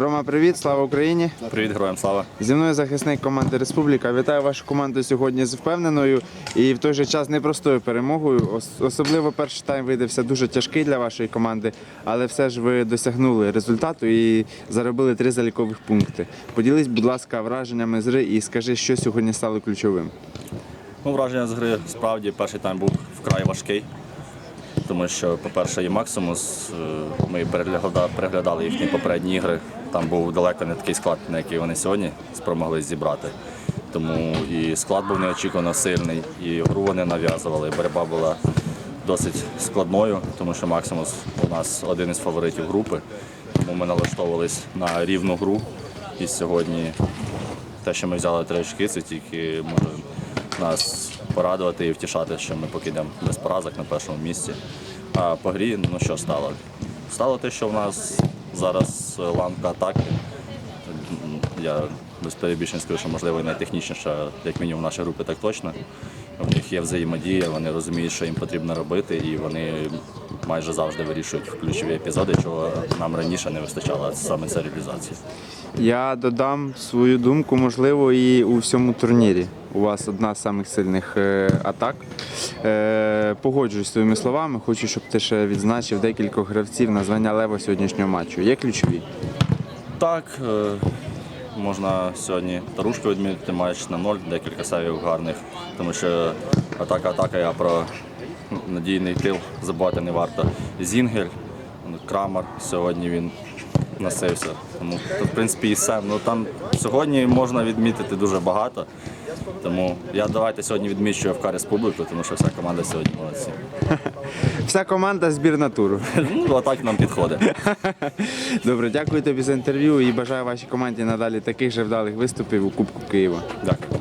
Рома, привіт, слава Україні! Привіт, героям слава. Зі мною захисник команди Республіка. Вітаю вашу команду сьогодні з впевненою і в той же час непростою перемогою. Особливо перший тайм видався дуже тяжкий для вашої команди, але все ж ви досягнули результату і заробили три залікових пункти. Поділись, будь ласка, враженнями з гри і скажи, що сьогодні стало ключовим. Ну, враження з гри справді перший тайм був вкрай важкий. Тому що, по-перше, і Максимус, е, ми перегляда- переглядали їхні попередні ігри. Там був далеко не такий склад, на який вони сьогодні спромогли зібрати. Тому і склад був неочікувано сильний, і гру вони нав'язували. Боротьба була досить складною, тому що Максимус у нас один із фаворитів групи. Тому ми налаштовувались на рівну гру. І сьогодні те, що ми взяли три очки, це тільки може нас порадувати і втішати, що ми покидемо без поразок на першому місці. А по грі, ну що стало? Стало те, що в нас зараз ланка атаки. Я без перебільшень скажу, що можливо найтехнічніша, як мінімум в нашій групі, так точно. У них є взаємодія, вони розуміють, що їм потрібно робити, і вони майже завжди вирішують ключові епізоди, чого нам раніше не вистачало, а саме це реалізація. Я додам свою думку, можливо, і у всьому турнірі. У вас одна з самих сильних е, атак. Е, погоджуюсь з своїми словами. Хочу, щоб ти ще відзначив декількох гравців на звання лева сьогоднішнього матчу. Є ключові? Так, е, можна сьогодні Тарушку відмітити матч на ноль, декілька сейвів гарних, тому що атака атака, а про надійний тил забувати не варто. Зінгель, Крамер сьогодні він носився. Тому, то, в принципі, і все. Ну, там сьогодні можна відмітити дуже багато. Тому я давайте сьогодні відмічу ФК Республіку, тому що вся команда сьогодні молодці. Вся команда збір натуру. Ну, а так нам підходить. Добре, дякую тобі за інтерв'ю і бажаю вашій команді надалі таких же вдалих виступів у Кубку Києва. Дякую.